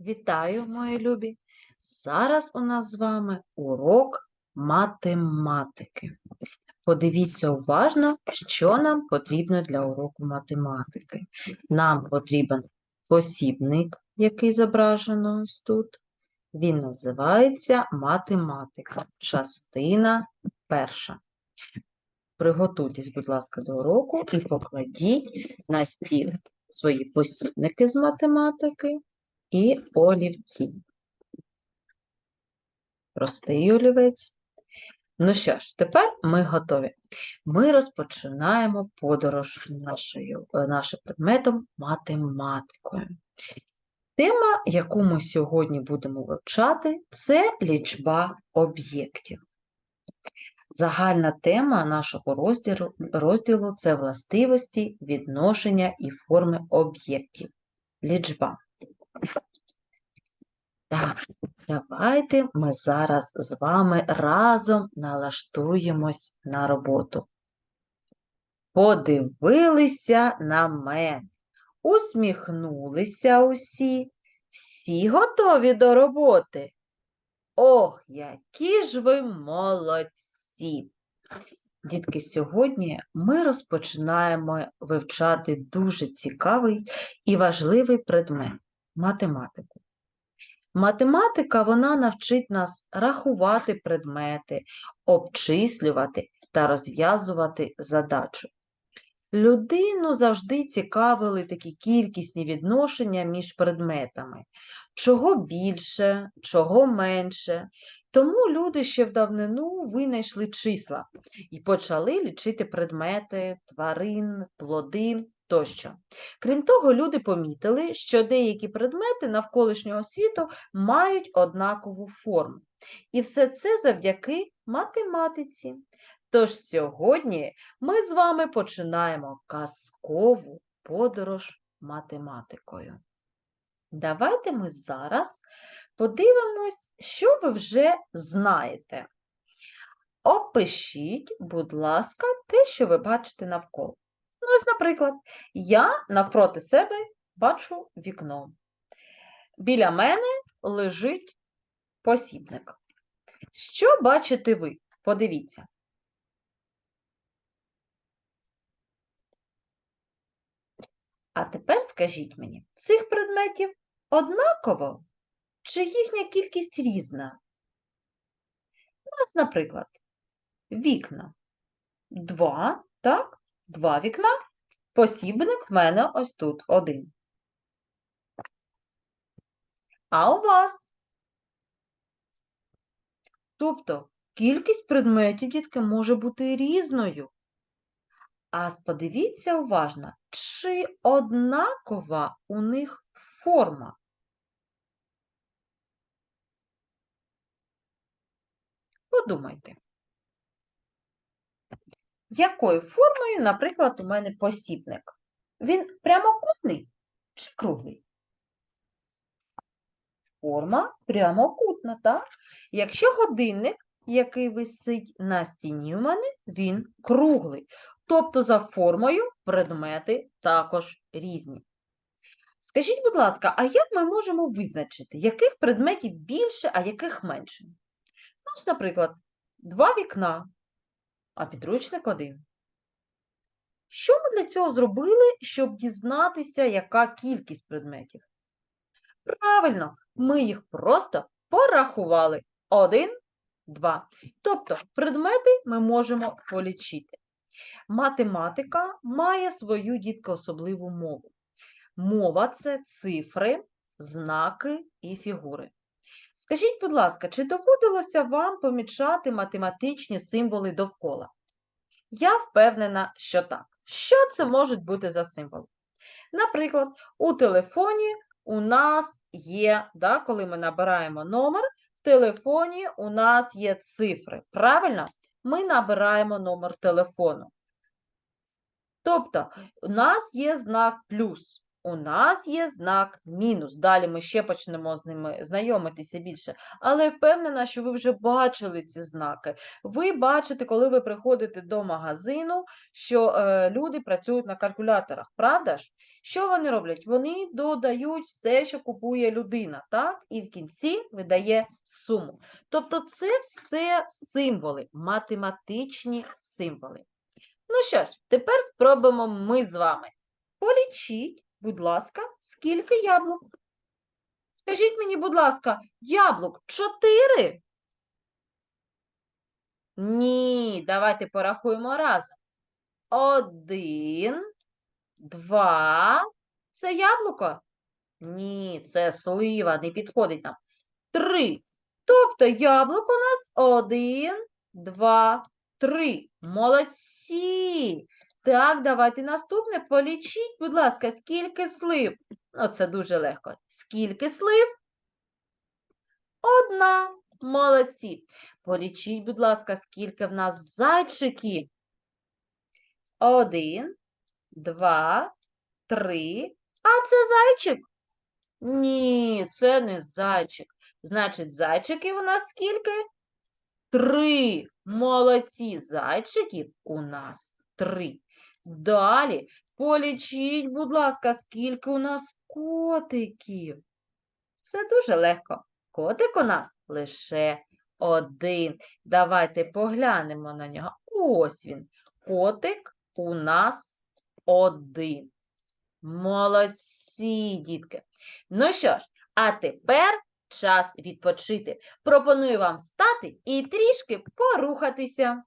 Вітаю, мої любі! Зараз у нас з вами урок математики. Подивіться уважно, що нам потрібно для уроку математики. Нам потрібен посібник, який зображено ось тут. Він називається математика, частина перша. Приготуйтесь, будь ласка, до уроку і покладіть на стіл свої посібники з математики і олівці. Простий олівець. Ну що ж, тепер ми готові. Ми розпочинаємо подорож нашою, е, нашим предметом математикою. Тема, яку ми сьогодні будемо вивчати, це лічба об'єктів. Загальна тема нашого розділу, розділу це властивості, відношення і форми об'єктів. Лічба. Так, давайте ми зараз з вами разом налаштуємось на роботу. Подивилися на мене, усміхнулися усі, всі готові до роботи. Ох, які ж ви молодці! Дітки, сьогодні ми розпочинаємо вивчати дуже цікавий і важливий предмет математику. Математика вона навчить нас рахувати предмети, обчислювати та розв'язувати задачу. Людину завжди цікавили такі кількісні відношення між предметами. Чого більше, чого менше. Тому люди ще в давнину винайшли числа і почали лічити предмети, тварин, плоди тощо. Крім того, люди помітили, що деякі предмети навколишнього світу мають однакову форму. І все це завдяки математиці. Тож сьогодні ми з вами починаємо казкову подорож математикою. Давайте ми зараз подивимось, що ви вже знаєте. Опишіть, будь ласка, те, що ви бачите навколо. Ну, ось, наприклад, я навпроти себе бачу вікно. Біля мене лежить посібник. Що бачите ви? Подивіться. А тепер скажіть мені, цих предметів однаково чи їхня кількість різна? Ну, Ось, наприклад, вікна. Два, так? Два вікна. Посібник в мене ось тут один. А у вас? Тобто кількість предметів, дітки, може бути різною. А подивіться уважно, чи однакова у них форма. Подумайте. Якою формою, наприклад, у мене посібник? Він прямокутний чи круглий? Форма прямокутна, так? Якщо годинник, який висить на стіні у мене, він круглий. Тобто за формою предмети також різні. Скажіть, будь ласка, а як ми можемо визначити, яких предметів більше, а яких менше? Ось, наприклад, два вікна, а підручник один. Що ми для цього зробили, щоб дізнатися, яка кількість предметів? Правильно, ми їх просто порахували. Один, два. Тобто предмети ми можемо полічити. Математика має свою дітка особливу мову. Мова це цифри, знаки і фігури. Скажіть, будь ласка, чи доводилося вам помічати математичні символи довкола? Я впевнена, що так. Що це можуть бути за символи? Наприклад, у телефоні у нас є, да, коли ми набираємо номер, в телефоні у нас є цифри. Правильно? Ми набираємо номер телефону. Тобто, у нас є знак плюс. У нас є знак мінус. Далі ми ще почнемо з ними знайомитися більше. Але впевнена, що ви вже бачили ці знаки. Ви бачите, коли ви приходите до магазину, що е, люди працюють на калькуляторах, правда ж? Що вони роблять? Вони додають все, що купує людина, так? І в кінці видає суму. Тобто це все символи, математичні символи. Ну що ж, тепер спробуємо ми з вами. Полічіть, будь ласка, скільки яблук? Скажіть мені, будь ласка, яблук чотири? Ні, давайте порахуємо разом. Один, два. Це яблуко? Ні, це слива, не підходить нам. Три. Тобто яблук у нас один, два, три. Молодці. Так, давайте наступне. Полічіть, будь ласка, скільки слив? Ну, це дуже легко. Скільки слив? Одна. Молодці. Полічіть, будь ласка, скільки в нас зайчиків? Один, два, три. А це зайчик? Ні, це не зайчик. Значить, зайчиків у нас скільки? Три. Молодці. Зайчиків у нас три. Далі полічіть, будь ласка, скільки у нас котиків. Все дуже легко. Котик у нас лише один. Давайте поглянемо на нього. Ось він. Котик у нас один. Молодці, дітки. Ну що ж, а тепер час відпочити. Пропоную вам встати і трішки порухатися.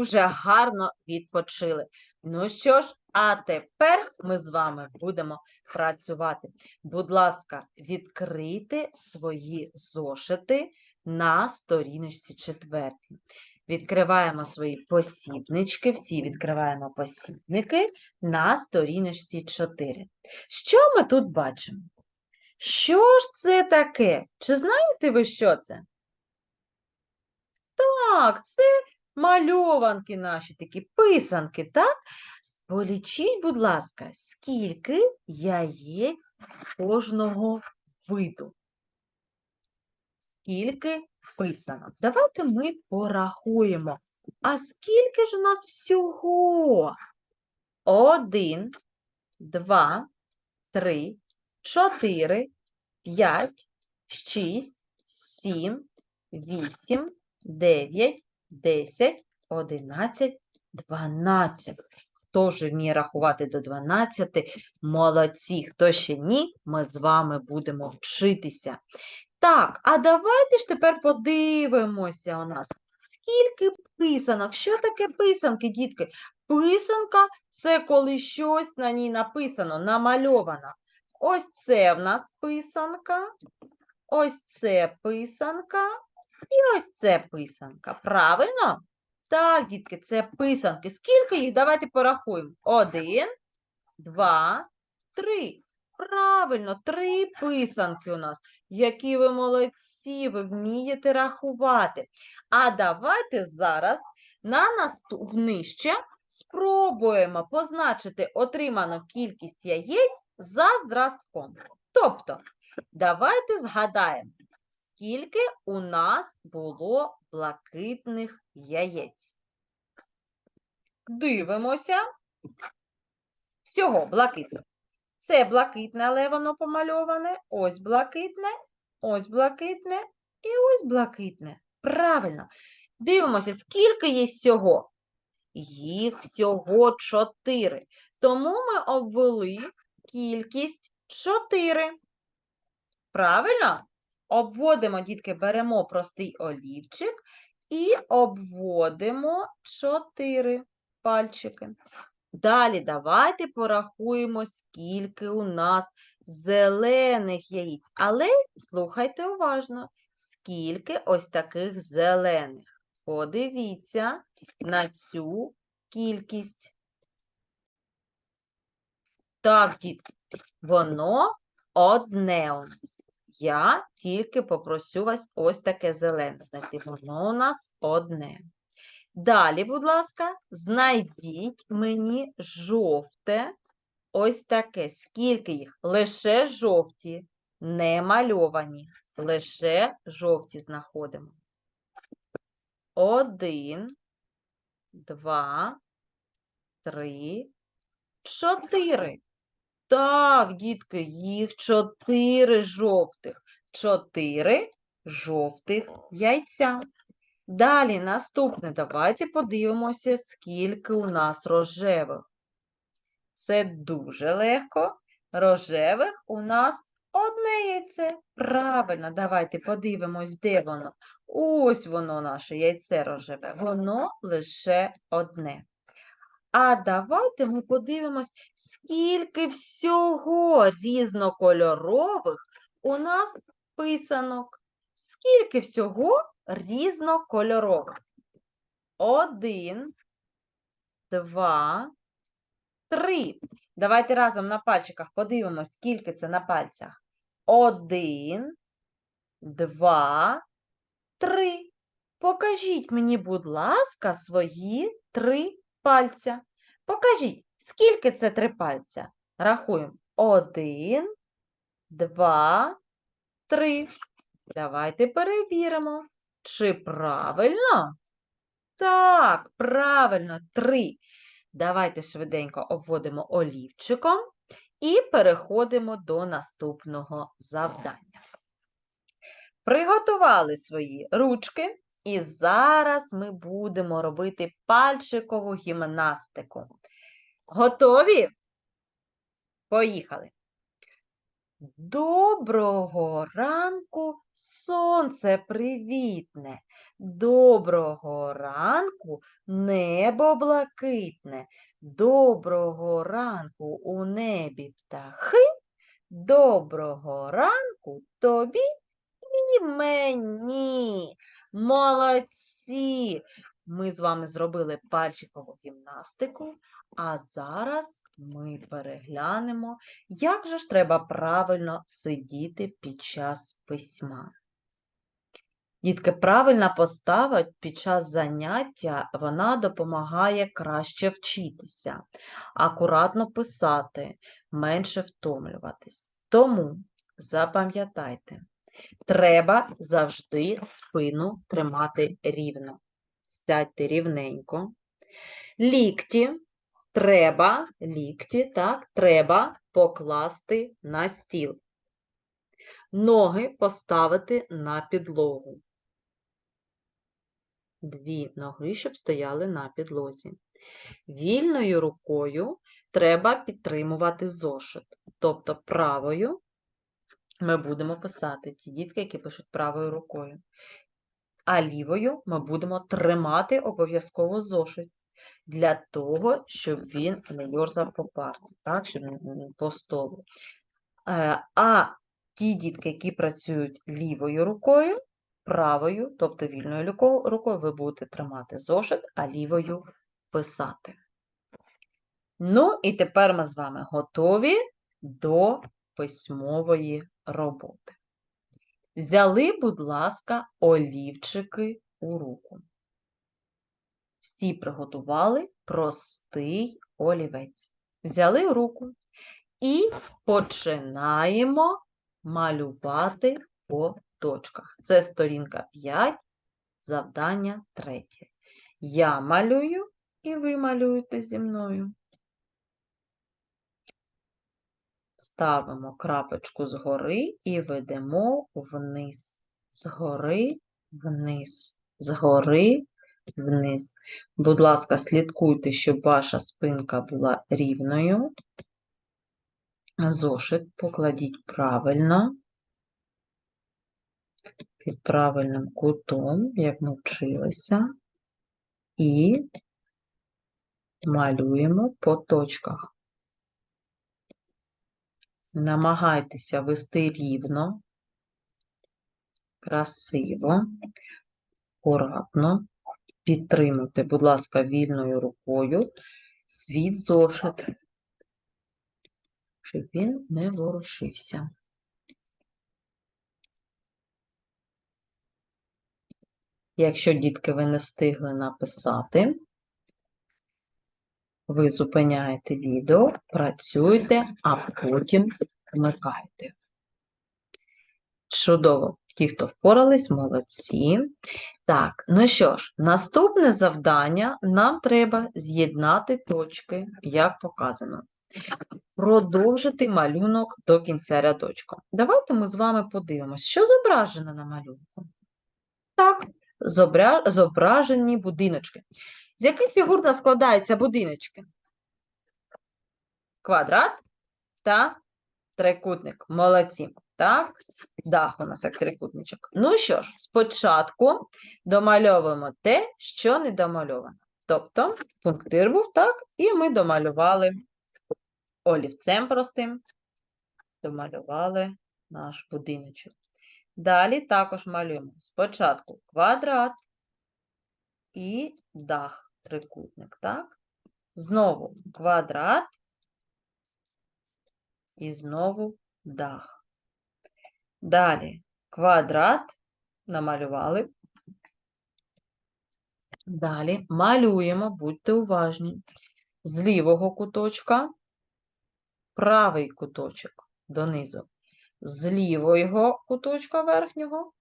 Дуже гарно відпочили. Ну що ж, а тепер ми з вами будемо працювати. Будь ласка, відкрийте свої зошити на сторіночці четвертій. Відкриваємо свої посібнички, всі відкриваємо посібники на сторіночці 4. Що ми тут бачимо? Що ж це таке? Чи знаєте ви, що це? Так, це мальованки наші такі, писанки, так? Полічіть, будь ласка, скільки яєць кожного виду? Скільки писанок? Давайте ми порахуємо. А скільки ж у нас всього? Один, два, три, чотири, п'ять, шість, сім, вісім, 9, 10, 11, 12. Хто вже вміє рахувати до 12? Молодці. Хто ще ні, ми з вами будемо вчитися. Так, а давайте ж тепер подивимося у нас. Скільки писанок? Що таке писанки, дітки? Писанка це коли щось на ній написано, намальовано. Ось це в нас писанка, ось це писанка, і ось це писанка. Правильно? Так, дітки, це писанки. Скільки їх? Давайте порахуємо. Один, два, три. Правильно, три писанки у нас. Які ви молодці, ви вмієте рахувати. А давайте зараз на наступ нижче спробуємо позначити отриману кількість яєць за зразком. Тобто, давайте згадаємо, скільки у нас було блакитних яєць? Дивимося. Всього блакитних. Це блакитне, але воно помальоване. Ось блакитне, ось блакитне і ось блакитне. Правильно. Дивимося, скільки є всього. Їх всього чотири. Тому ми обвели кількість 4. Правильно? Обводимо, дітки, беремо простий олівчик і обводимо 4 пальчики. Далі давайте порахуємо, скільки у нас зелених яєць. Але слухайте уважно, скільки ось таких зелених. Подивіться на цю кількість. Так, дітки, воно одне у нас. Я тільки попрошу вас ось таке зелене знайти. Воно у нас одне. Далі, будь ласка, знайдіть мені жовте. Ось таке. Скільки їх? Лише жовті, не мальовані. Лише жовті знаходимо. Один, два, три, чотири. Так, дітки, їх чотири жовтих. Чотири жовтих яйця. Далі наступне. Давайте подивимося, скільки у нас рожевих. Це дуже легко. Рожевих у нас одне яйце. Правильно, давайте подивимось, де воно. Ось воно, наше яйце рожеве. Воно лише одне. А давайте ми подивимось, скільки всього різнокольорових у нас писанок. Скільки всього різнокольорових? Один, два, три. Давайте разом на пальчиках подивимось, скільки це на пальцях. Один, два, три. Покажіть мені, будь ласка, свої три пальця. Покажіть, скільки це три пальця? Рахуємо. Один, два, три. Давайте перевіримо, чи правильно? Так, правильно, три. Давайте швиденько обводимо олівчиком і переходимо до наступного завдання. Приготували свої ручки, і зараз ми будемо робити пальчикову гімнастику. Готові? Поїхали. Доброго ранку, сонце привітне. Доброго ранку, небо блакитне. Доброго ранку у небі птахи. Доброго ранку тобі і мені. Молодці! Ми з вами зробили пальчикову гімнастику, а зараз ми переглянемо, як же ж треба правильно сидіти під час письма. Дітки, правильна постава під час заняття вона допомагає краще вчитися, акуратно писати, менше втомлюватись. Тому запам'ятайте, треба завжди спину тримати рівно. Сядьте рівненько. Лікті треба, лікті, так, треба покласти на стіл. Ноги поставити на підлогу. Дві ноги, щоб стояли на підлозі. Вільною рукою треба підтримувати зошит. Тобто правою ми будемо писати ті дітки, які пишуть правою рукою. А лівою ми будемо тримати обов'язково зошит для того, щоб він не йорзав по парті, так, щоб по столу. Е, А ті дітки, які працюють лівою рукою, правою, тобто вільною рукою, ви будете тримати зошит, а лівою писати. Ну, і тепер ми з вами готові до письмової роботи. Взяли, будь ласка, олівчики у руку. Всі приготували простий олівець. Взяли в руку і починаємо малювати по точках. Це сторінка 5, завдання третє. Я малюю, і ви малюєте зі мною. Ставимо крапочку згори і ведемо вниз. Згори вниз, згори вниз. Будь ласка, слідкуйте, щоб ваша спинка була рівною. Зошит покладіть правильно, під правильним кутом, як ми вчилися, і малюємо по точках. Намагайтеся вести рівно, красиво, акуратно. Підтримуйте, будь ласка, вільною рукою свій зошит, щоб він не ворушився. Якщо, дітки, ви не встигли написати, ви зупиняєте відео, працюєте, а потім вмикаєте. Чудово! Ті, хто впорались, молодці. Так, ну що ж, наступне завдання нам треба з'єднати точки, як показано. Продовжити малюнок до кінця рядочка. Давайте ми з вами подивимося, що зображено на малюнку. Так, зображені будиночки. З яких фігур нас складаються будиночки? Квадрат та трикутник. Молодці. Так, дах у нас як трикутничок. Ну що ж, спочатку домальовуємо те, що не домальовано. Тобто пунктир був так, і ми домалювали олівцем простим, домалювали наш будиночок. Далі також малюємо спочатку квадрат і дах, трикутник, так? Знову квадрат і знову дах. Далі квадрат намалювали. Далі малюємо, будьте уважні. З лівого куточка правий куточок донизу. З лівого куточка верхнього,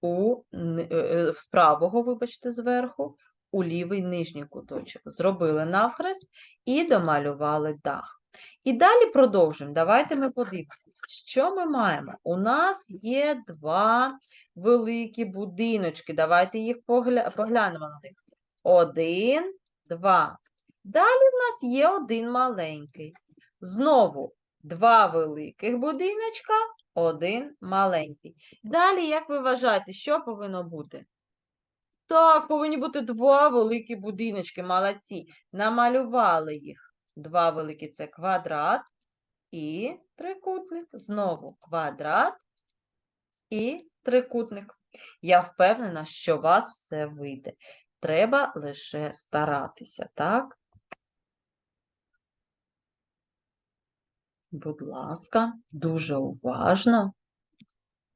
у, е, е, з правого, вибачте, зверху, у лівий нижній куточок. Зробили навхрест і домалювали дах. І далі продовжуємо. Давайте ми подивимося, що ми маємо. У нас є два великі будиночки. Давайте їх погля... поглянемо на них. Один, два. Далі в нас є один маленький. Знову два великих будиночка, один маленький. Далі, як ви вважаєте, що повинно бути? Так, повинні бути два великі будиночки, молодці. Намалювали їх. Два великі це квадрат і трикутник. Знову квадрат і трикутник. Я впевнена, що у вас все вийде. Треба лише старатися, так? Будь ласка, дуже уважно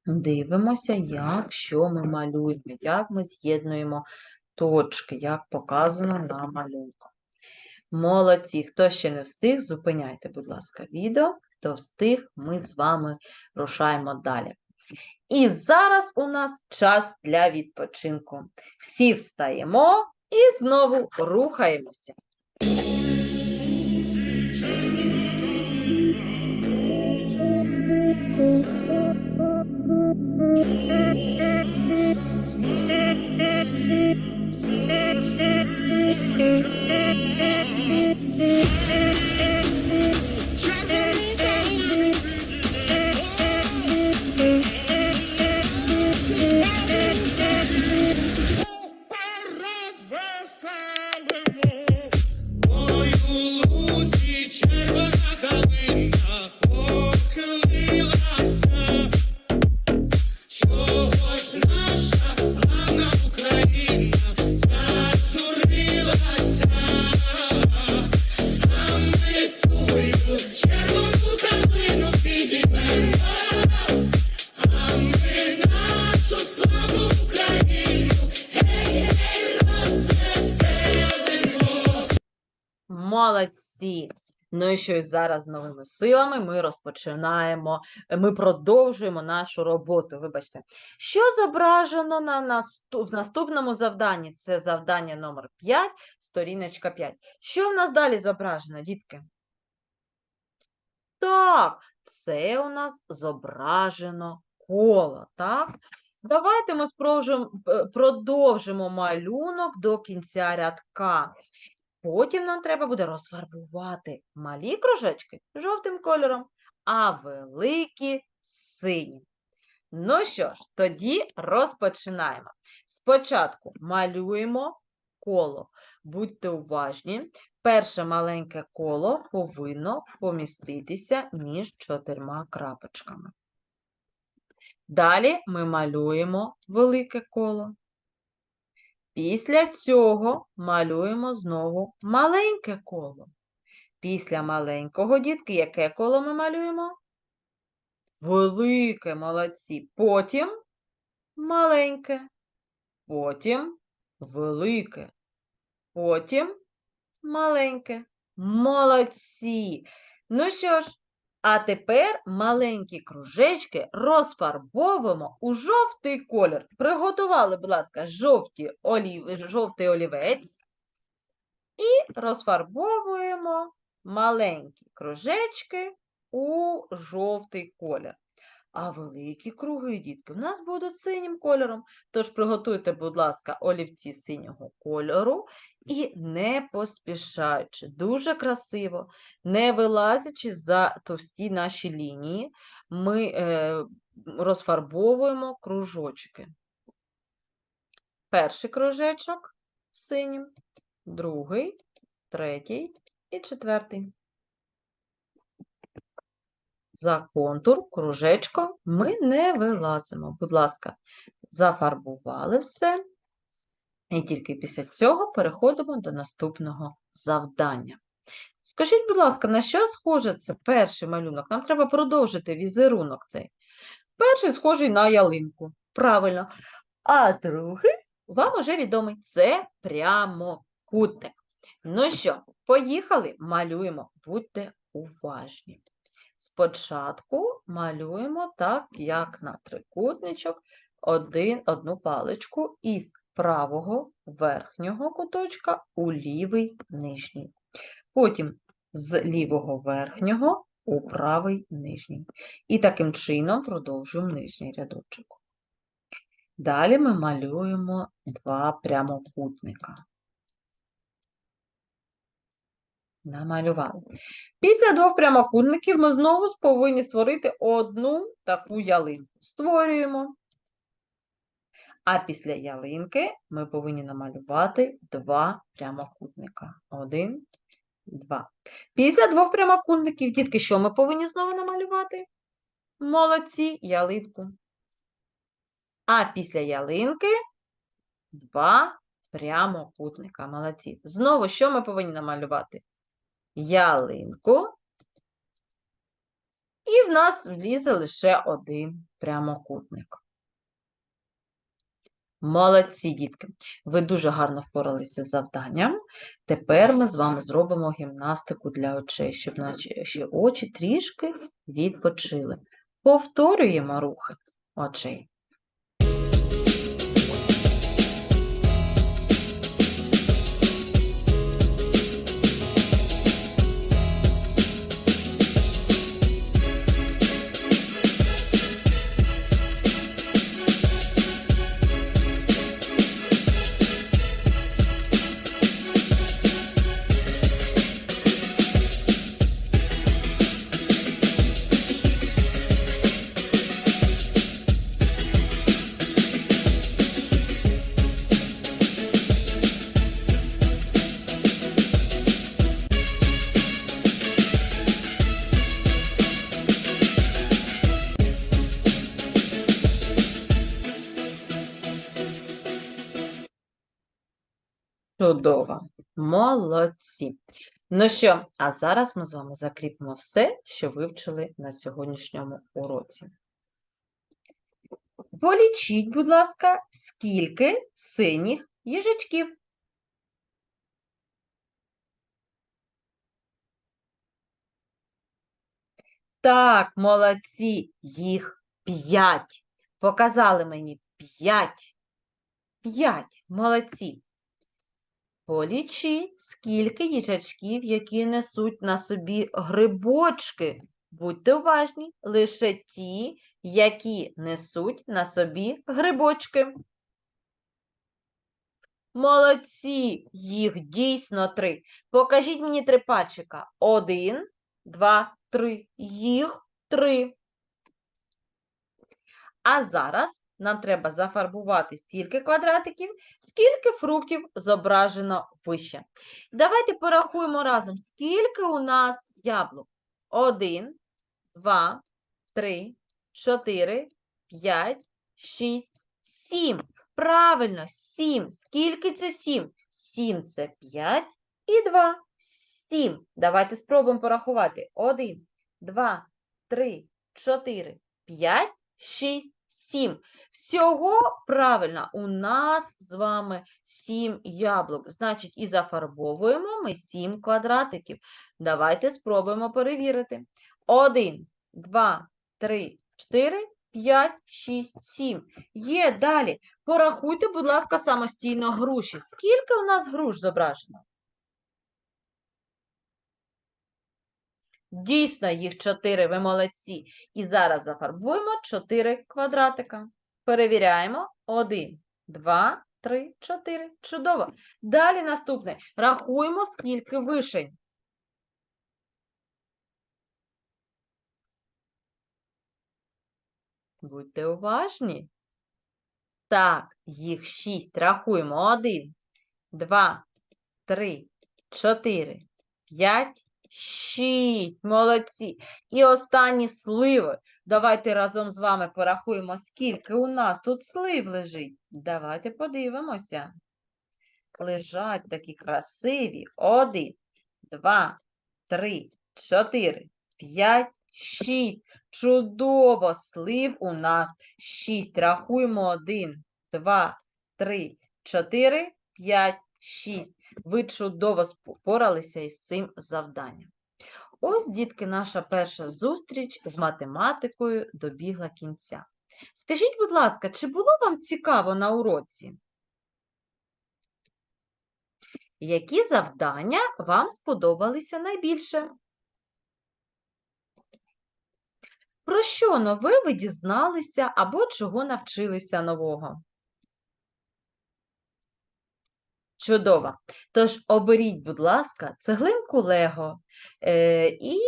дивимося, як що ми малюємо, як ми з'єднуємо точки, як показано на малюнку. Молодці, хто ще не встиг, зупиняйте, будь ласка, відео. Хто встиг, ми з вами рушаємо далі. І зараз у нас час для відпочинку. Всі встаємо і знову рухаємося. Thank you. Молодці! Ну і що і зараз з новими силами ми розпочинаємо, е, ми продовжуємо нашу роботу. Вибачте, що зображено на наступ, в наступному завданні? Це завдання номер 5, сторіночка 5. Що в нас далі зображено, дітки? Так, це у нас зображено коло, так? Давайте ми е, продовжимо малюнок до кінця рядка. Потім нам треба буде розфарбувати малі кружечки жовтим кольором, а великі синім. Ну що ж, тоді розпочинаємо. Спочатку малюємо коло. Будьте уважні. Перше маленьке коло повинно поміститися між чотирма крапочками. Далі ми малюємо велике коло. Після цього малюємо знову маленьке коло. Після маленького, дітки, яке коло ми малюємо? Велике, молодці. Потім маленьке, потім велике, потім маленьке. Молодці. Ну що ж, а тепер маленькі кружечки розфарбовуємо у жовтий колір. Приготували, будь ласка, жовті олів... жовтий олівець і розфарбовуємо маленькі кружечки у жовтий колір. А великі круги, дітки, у нас будуть синім кольором. Тож приготуйте, будь ласка, олівці синього кольору і не поспішаючи, дуже красиво, не вилазячи за товсті наші лінії, ми е, розфарбовуємо кружочки. Перший кружечок синім, другий, третій і четвертий. За контур кружечком ми не вилазимо. Будь ласка, зафарбували все. І тільки після цього переходимо до наступного завдання. Скажіть, будь ласка, на що схоже це перший малюнок? Нам треба продовжити візерунок цей. Перший схожий на ялинку. Правильно. А другий вам уже відомий це прямокутник. Ну що, поїхали, малюємо. Будьте уважні. Спочатку малюємо так, як на трикутничок, один, одну паличку із правого верхнього куточка у лівий нижній. Потім з лівого верхнього у правий нижній. І таким чином продовжуємо нижній рядочок. Далі ми малюємо два прямокутника. Намалювали. Після двох прямокутників ми знову повинні створити одну таку ялинку. Створюємо. А після ялинки ми повинні намалювати два прямокутника. Один, два. Після двох прямокутників, дітки, що ми повинні знову намалювати? Молодці, ялинку. А після ялинки два прямокутника. Молодці. Знову, що ми повинні намалювати? Ялинку. І в нас влізе лише один прямокутник. Молодці, дітки! Ви дуже гарно впоралися з завданням. Тепер ми з вами зробимо гімнастику для очей, щоб наші очі трішки відпочили. Повторюємо рухи очей. Чудово. Молодці. Ну що, а зараз ми з вами закріпимо все, що вивчили на сьогоднішньому уроці. Полічіть, будь ласка, скільки синіх їжачків. Так, молодці, їх п'ять. Показали мені п'ять. П'ять. Молодці. Полічи, скільки їжачків, які несуть на собі грибочки. Будьте уважні, лише ті, які несуть на собі грибочки. Молодці, їх дійсно три. Покажіть мені три пальчика. Один, два, три. Їх три. А зараз нам треба зафарбувати стільки квадратиків, скільки фруктів зображено вище. Давайте порахуємо разом, скільки у нас яблук. Один, два, три, чотири, п'ять, шість, сім. Правильно, сім. Скільки це сім? Сім це п'ять і два. Сім. Давайте спробуємо порахувати. Один, два, три, чотири, п'ять, шість, сім. Всього правильно, у нас з вами сім яблук. Значить, і зафарбовуємо ми сім квадратиків. Давайте спробуємо перевірити. Один, два, три, чотири, п'ять, шість, сім. Є далі. Порахуйте, будь ласка, самостійно груші. Скільки у нас груш зображено? Дійсно, їх чотири, ви молодці. І зараз зафарбуємо чотири квадратика. Перевіряємо. Один, два, три, чотири. Чудово. Далі наступне. Рахуємо, скільки вишень. Будьте уважні. Так, їх шість. Рахуємо. Один, два, три, чотири, п'ять, шість. Молодці. І останні сливи. Давайте разом з вами порахуємо, скільки у нас тут слив лежить. Давайте подивимося. Лежать такі красиві. Один, два, три, чотири, п'ять, шість. Чудово, слив у нас шість. Рахуємо один, два, три, чотири, п'ять, шість. Ви чудово впоралися із цим завданням. Ось, дітки, наша перша зустріч з математикою добігла кінця. Скажіть, будь ласка, чи було вам цікаво на уроці? Які завдання вам сподобалися найбільше? Про що нове ви дізналися або чого навчилися нового? Чудово. Тож оберіть, будь ласка, цеглинку Лего е, і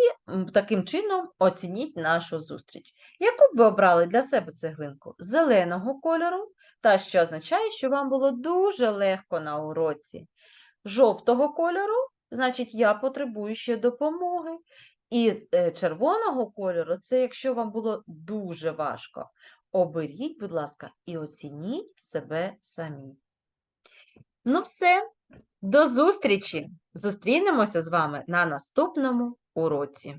таким чином оцініть нашу зустріч. Яку б ви обрали для себе цеглинку? Зеленого кольору, та що означає, що вам було дуже легко на уроці. Жовтого кольору, значить, я потребую ще допомоги. І е, червоного кольору це якщо вам було дуже важко. Оберіть, будь ласка, і оцініть себе самі. Ну все, до зустрічі! Зустрінемося з вами на наступному уроці.